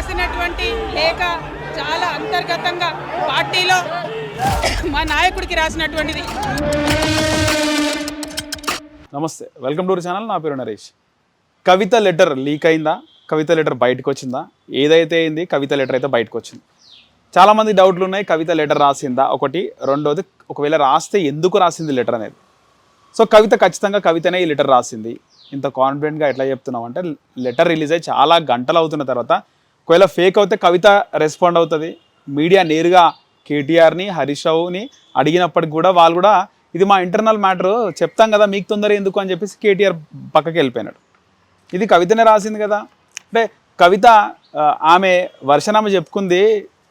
రాసినటువంటి లేఖ చాలా అంతర్గతంగా పార్టీలో మా నాయకుడికి రాసినటువంటిది. నమస్తే వెల్కమ్ టు ఛానల్. నా పేరు నరేష్. కవిత లెటర్ లీక్ అయిందా? కవిత లెటర్ బయటకు వచ్చిందా? ఏదైతే అయింది కవిత లెటర్ అయితే బయటకు వచ్చింది. చాలామంది డౌట్లు ఉన్నాయి కవిత లెటర్ రాసిందా? ఒకటి. రెండోది ఒకవేళ రాస్తే ఎందుకు రాసింది లెటర్ అనేది. సో కవిత ఖచ్చితంగా కవితనే ఈ లెటర్ రాసింది. ఇంత కాన్ఫిడెంట్గా ఎట్లా చెప్తున్నాం అంటే లెటర్ రిలీజ్ అయ్యి చాలా గంటలు అవుతున్న తర్వాత ఒకవేళ ఫేక్ అవుతే కవిత రెస్పాండ్ అవుతుంది. మీడియా నేరుగా కేటీఆర్ని హరీష్ రావుని అడిగినప్పటికి కూడా వాళ్ళు కూడా ఇది మా ఇంటర్నల్ మ్యాటర్ చెప్తాం కదా మీకు తొందర ఎందుకు? అని చెప్పేసి కేటీఆర్ పక్కకి వెళ్ళిపోయినాడు. ఇది కవితనే రాసింది కదా. అంటే కవిత ఆమె వర్షనామ చెప్పుకుంది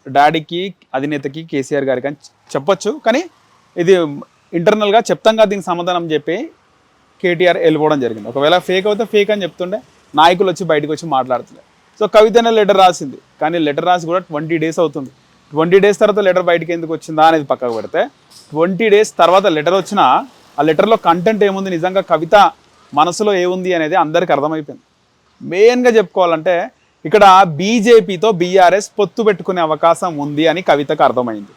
డాడీకి అధినేతకి కేసీఆర్ గారికి అని చెప్పొచ్చు. కానీ ఇది ఇంటర్నల్గా చెప్తాం కదా దీనికి సమాధానం చెప్పి కేటీఆర్ వెళ్ళిపోవడం జరిగింది. ఒకవేళ ఫేక్ అవుతే ఫేక్ అని చెప్తుండే నాయకులు వచ్చి బయటకు వచ్చి మాట్లాడుతుండే సో కవితనే లెటర్ రాసింది. కానీ లెటర్ రాసి కూడా ట్వంటీ డేస్ అవుతుంది. ట్వంటీ డేస్ తర్వాత లెటర్ బయటకు ఎందుకు వచ్చిందా అనేది పక్కకు పెడితే ట్వంటీ డేస్ తర్వాత లెటర్ వచ్చినా ఆ లెటర్లో కంటెంట్ ఏముంది? నిజంగా కవిత మనసులో ఏముంది అనేది అందరికీ అర్థమైపోయింది. మెయిన్గా చెప్పుకోవాలంటే ఇక్కడ బీజేపీతో బీఆర్ఎస్ పొత్తు పెట్టుకునే అవకాశం ఉంది అని కవితకు అర్థమైంది.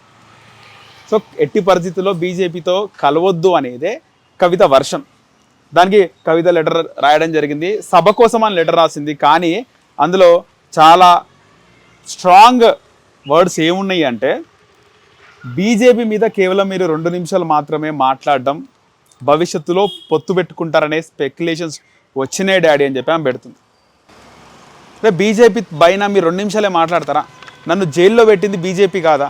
సో ఎట్టి పరిస్థితుల్లో బీజేపీతో కలవద్దు అనేదే కవిత వర్షన్. దానికి కవిత లెటర్ రాయడం జరిగింది. సభ కోసం అని లెటర్ రాసింది. కానీ అందులో చాలా స్ట్రాంగ్ వర్డ్స్ ఏమున్నాయి అంటే బీజేపీ మీద కేవలం మీరు రెండు నిమిషాలు మాత్రమే మాట్లాడడం భవిష్యత్తులో పొత్తు పెట్టుకుంటారనే స్పెక్యులేషన్స్ వచ్చినాయి డాడీ అని చెప్పి ఆమె పెడుతుంది. అంటే బీజేపీ పైన మీరు రెండు నిమిషాలే మాట్లాడతారా? నన్ను జైల్లో పెట్టింది బీజేపీ కాదా?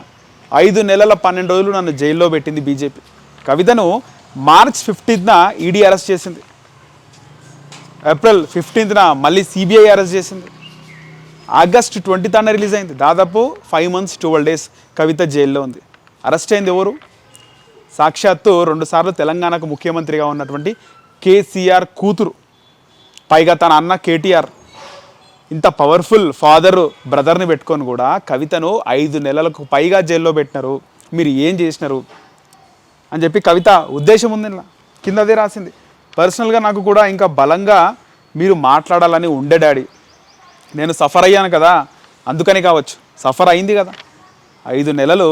ఐదు నెలల పన్నెండు రోజులు నన్ను జైల్లో పెట్టింది బీజేపీ. కవితను మార్చ్ ఫిఫ్టీన్త్న ఈడీ అరెస్ట్ చేసింది. ఏప్రిల్ ఫిఫ్టీన్త్న మళ్ళీ సిబిఐ అరెస్ట్ చేసింది. ఆగస్ట్ ట్వంటీ థర్డ్న రిలీజ్ అయింది. దాదాపు five months twelve days Kavitha జైల్లో ఉంది. అరెస్ట్ అయింది ఎవరు? సాక్షాత్తు రెండుసార్లు తెలంగాణకు ముఖ్యమంత్రిగా ఉన్నటువంటి కేసీఆర్ కూతురు. పైగా తన అన్న కేటీఆర్. ఇంత పవర్ఫుల్ ఫాదర్ బ్రదర్ని పెట్టుకొని కూడా కవితను ఐదు నెలలకు పైగా జైల్లో పెట్టినారు. మీరు ఏం చేసినారు? అని చెప్పి కవిత ఉద్దేశం ఉంది కింద అదే రాసింది పర్సనల్గా నాకు కూడా ఇంకా బలంగా మీరు మాట్లాడాలని ఉండే డాడీ. నేను సఫర్ అయ్యాను కదా అందుకని కావచ్చు. సఫర్ అయింది కదా. ఐదు నెలలు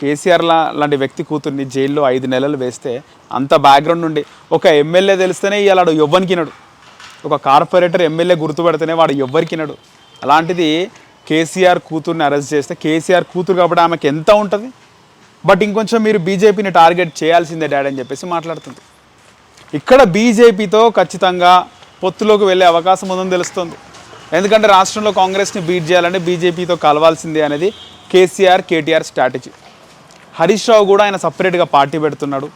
కేసీఆర్ లాంటి వ్యక్తి కూతుర్ని జైల్లో ఐదు నెలలు వేస్తే అంత బ్యాక్గ్రౌండ్ నుండి ఒక ఎమ్మెల్యే తెలిస్తేనే ఇవాళ ఎవ్వనికినడు ఒక కార్పొరేటర్ ఎమ్మెల్యే గుర్తుపెడితేనే వాడు ఎవ్వరికినడు అలాంటిది కేసీఆర్ కూతుర్ని అరెస్ట్ చేస్తే కేసీఆర్ కూతురు కాబట్టి ఆమెకి ఎంత ఉంటుంది? బట్ ఇంకొంచెం మీరు బీజేపీని టార్గెట్ చేయాల్సిందే డాడీ అని చెప్పేసి మాట్లాడుతుంది. ఇక్కడ బీజేపీతో ఖచ్చితంగా పొత్తులోకి వెళ్ళే అవకాశం ఉందని తెలుస్తుంది. ఎందుకంటే రాష్ట్రంలో కాంగ్రెస్ని బీట్ చేయాలంటే బీజేపీతో కలవాల్సిందే అనేది KCR KTR strategy. Harish Rao కూడా ఆయన సపరేట్గా పార్టీ పెడుతున్నాడు.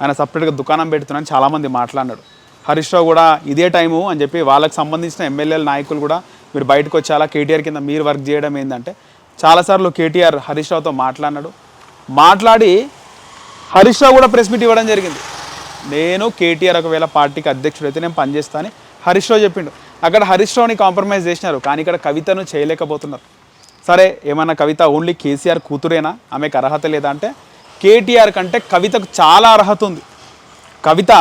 ఆయన సపరేట్గా దుకాణం పెడుతున్నాడు అని చాలామంది మాట్లాడినాడు హరీష్ రావు కూడా ఇదే టైము అని చెప్పి వాళ్ళకి సంబంధించిన ఎమ్మెల్యేల నాయకులు కూడా మీరు బయటకు వచ్చేలా కేటీఆర్ కింద మీరు వర్క్ చేయడం ఏంటంటే చాలాసార్లు కేటీఆర్ హరీష్ రావుతో మాట్లాడినాడు. మాట్లాడి హరీష్ రావు కూడా ప్రెస్ మీట్ ఇవ్వడం జరిగింది. నేను కేటీఆర్ ఒకవేళ పార్టీకి అధ్యక్షుడైతే నేను పనిచేస్తానని హరీష్ రావు చెప్పిండు. అక్కడ హరీష్ రావుని కాంప్రమైజ్ చేసినారు కానీ ఇక్కడ కవితను చేయలేకపోతున్నారు. సరే ఏమన్నా కవిత ఓన్లీ కేసీఆర్ కూతురేనా? ఆమెకు అర్హత లేదా అంటే కేటీఆర్ కంటే కవితకు చాలా అర్హత ఉంది. కవిత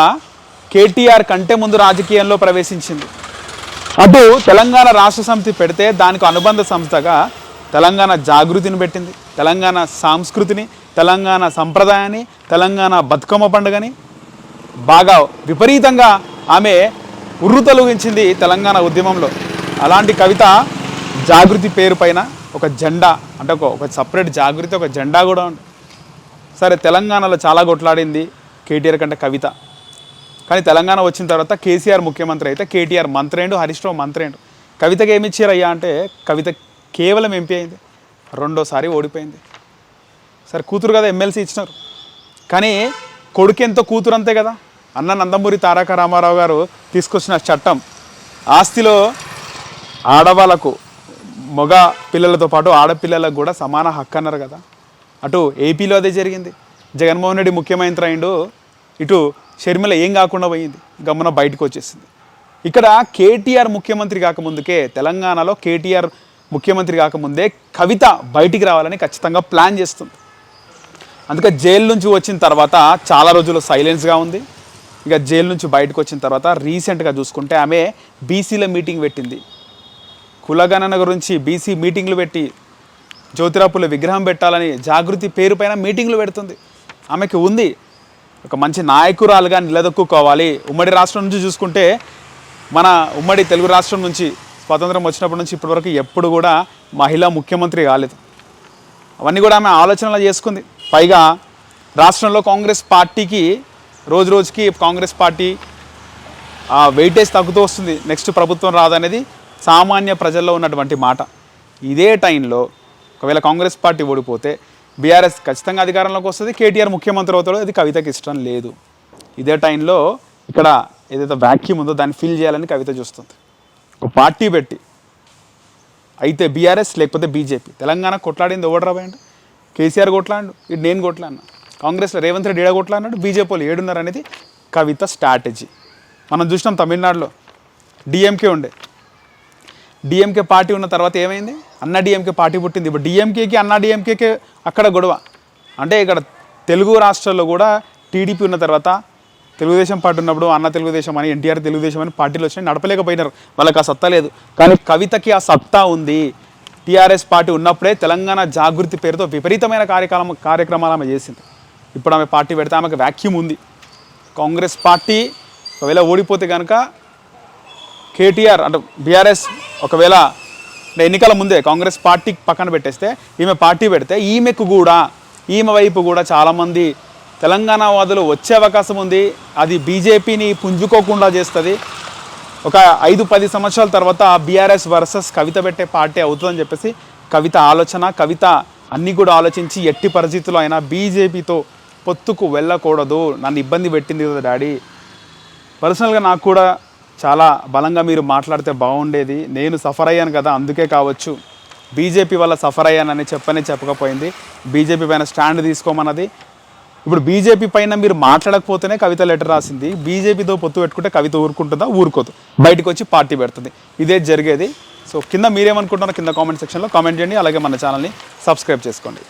కేటీఆర్ కంటే ముందు రాజకీయంలో ప్రవేశించింది. అటు తెలంగాణ రాష్ట్ర సమితి పెడితే దానికి అనుబంధ సంస్థగా తెలంగాణ జాగృతిని పెట్టింది. తెలంగాణ సంస్కృతిని తెలంగాణ సంప్రదాయాన్ని తెలంగాణ బతుకమ్మ పండుగని బాగా విపరీతంగా ఆమె ఉర్రు తొలగించింది తెలంగాణ ఉద్యమంలో. అలాంటి కవిత జాగృతి పేరు పైన ఒక జెండా అంటే ఒక ఒక సపరేట్ జాగృతి ఒక జెండా కూడా ఉంది. సరే తెలంగాణలో చాలా కొట్లాడింది కేటీఆర్ కంటే కవిత. కానీ తెలంగాణ వచ్చిన తర్వాత కేసీఆర్ ముఖ్యమంత్రి అయితే కేటీఆర్ మంత్రేండు హరీష్ రావు మంత్రి కవితకి ఏమి ఇచ్చారయ్యా అంటే కవిత కేవలం ఎంపీ అయింది. రెండోసారి ఓడిపోయింది. సరే కూతురు కదా ఎమ్మెల్సీ ఇచ్చినారు. కానీ కొడుకు ఎంతో కూతురు అంతే కదా? అన్న నందమూరి తారక రామారావు గారు తీసుకొచ్చిన చట్టం ఆస్తిలో ఆడవాళ్ళకు మగ పిల్లలతో పాటు ఆడపిల్లలకు కూడా సమాన హక్కు అన్నారు కదా? అటు ఏపీలో అదే జరిగింది. జగన్మోహన్ రెడ్డి ముఖ్యమంత్రి అయిండు ఇటు షర్మిల ఏం కాకుండా పోయింది. గమన బయటకు వచ్చేసింది. ఇక్కడ కేటీఆర్ ముఖ్యమంత్రి కాకముందుకే తెలంగాణలో కేటీఆర్ ముఖ్యమంత్రి కాకముందే కవిత బయటికి రావాలని ఖచ్చితంగా ప్లాన్ చేస్తుంది. అందుకే జైలు నుంచి వచ్చిన తర్వాత చాలా రోజులు సైలెన్స్గా ఉంది. ఇక జైలు నుంచి బయటకు వచ్చిన తర్వాత రీసెంట్గా చూసుకుంటే ఆమె బీసీల మీటింగ్ పెట్టింది. కులగణన గురించి బీసీ మీటింగ్లు పెట్టి జ్యోతిరాపుల విగ్రహం పెట్టాలని జాగృతి పేరు పైన మీటింగ్లు పెడుతుంది. ఆమెకి ఉంది. ఒక మంచి నాయకురాలుగా నిలదొక్కుకోవాలి. ఉమ్మడి రాష్ట్రం నుంచి చూసుకుంటే మన ఉమ్మడి తెలుగు రాష్ట్రం నుంచి స్వాతంత్రం వచ్చినప్పటి నుంచి ఇప్పటివరకు ఎప్పుడు కూడా మహిళా ముఖ్యమంత్రి కాలేదు. అవన్నీ కూడా ఆమె ఆలోచనలు చేసుకుంది. పైగా రాష్ట్రంలో కాంగ్రెస్ పార్టీకి రోజు రోజుకి కాంగ్రెస్ పార్టీ వెయిటేజ్ తగ్గుతూ వస్తుంది. నెక్స్ట్ ప్రభుత్వం రాదనేది సామాన్య ప్రజల్లో ఉన్నటువంటి మాట. ఇదే టైంలో ఒకవేళ కాంగ్రెస్ పార్టీ ఓడిపోతే బీఆర్ఎస్ ఖచ్చితంగా అధికారంలోకి వస్తుంది. కేటీఆర్ ముఖ్యమంత్రి అవుతాడో అది కవితకి ఇష్టం లేదు. ఇదే టైంలో ఇక్కడ ఏదైతే వ్యాక్యూమ్ ఉందో దాన్ని ఫిల్ చేయాలని కవిత చూస్తుంది. ఒక పార్టీ పెట్టి అయితే బీఆర్ఎస్ లేకపోతే బీజేపీ. తెలంగాణ కొట్లాడింది ఎవడరా కేసీఆర్ కొట్లాడు ఇటు నేను కొట్లాడినా. కాంగ్రెస్లో రేవంత్ రెడ్డి ఏడ కొట్లాడినాడు బీజేపీలో వాళ్ళు ఏడున్నారు అనేది కవిత స్ట్రాటజీ. మనం చూసినాం తమిళనాడులో డిఎంకే ఉండే. డిఎంకే పార్టీ ఉన్న తర్వాత ఏమైంది? అన్న డిఎంకే పార్టీ పుట్టింది. ఇప్పుడు డిఎంకేకి అన్న డిఎంకేకి అక్కడ గొడవ. అంటే ఇక్కడ తెలుగు రాష్ట్రాల్లో కూడా టీడీపీ ఉన్న తర్వాత తెలుగుదేశం పార్టీ ఉన్నప్పుడు అన్న తెలుగుదేశం అని ఎన్టీఆర్ తెలుగుదేశం అని పార్టీలు వచ్చినాయి నడపలేకపోయినారు. వాళ్ళకి ఆ సత్తా లేదు. కానీ కవితకి ఆ సత్తా ఉంది. టీఆర్ఎస్ పార్టీ ఉన్నప్పుడే తెలంగాణ జాగృతి పేరుతో విపరీతమైన కార్యక్రమం కార్యక్రమాలు ఆమె చేసింది. ఇప్పుడు ఆమె పార్టీ పెడితే ఆమెకు వ్యాక్యూమ్ ఉంది. కాంగ్రెస్ పార్టీ ఒకవేళ ఓడిపోతే కనుక కేటీఆర్ అంటే బీఆర్ఎస్ ఒకవేళ అంటే ఎన్నికల ముందే కాంగ్రెస్ పార్టీ పక్కన పెట్టేస్తే ఈమె పార్టీ పెడితే ఈమెకు కూడా ఈమె వైపు కూడా చాలామంది తెలంగాణ వాదులు వచ్చే అవకాశం ఉంది. అది బీజేపీని పుంజుకోకుండా చేస్తుంది. ఒక ఐదు పది సంవత్సరాల తర్వాత బీఆర్ఎస్ వర్సెస్ కవిత పెట్టే పార్టీ అవుతుందని చెప్పేసి కవిత ఆలోచన కవిత అన్నీ కూడా ఆలోచించి ఎట్టి పరిస్థితుల్లో అయినా బీజేపీతో పొత్తుకు వెళ్ళకూడదు నన్ను ఇబ్బంది పెట్టింది కదా డాడీ. పర్సనల్గా నాకు కూడా చాలా బలంగా మీరు మాట్లాడితే బాగుండేది. నేను సఫర్ అయ్యాను కదా అందుకే కావచ్చు. బీజేపీ వల్ల సఫర్ అయ్యానని చెప్పని చెప్పకపోయింది. బీజేపీ పైన స్టాండ్ తీసుకోమన్నది. ఇప్పుడు బీజేపీ పైన మీరు మాట్లాడకపోతేనే కవిత లెటర్ రాసింది. బీజేపీతో పొత్తు పెట్టుకుంటే కవిత ఊరుకుంటుందా? ఊరుకోదు. బయటకు వచ్చి పార్టీ పెడుతుంది. ఇదే జరిగేది. సో కింద మీరేమనుకుంటున్నారో కింద కామెంట్ సెక్షన్లో కామెంట్ చేయండి. అలాగే మన ఛానల్ని సబ్స్క్రైబ్ చేసుకోండి.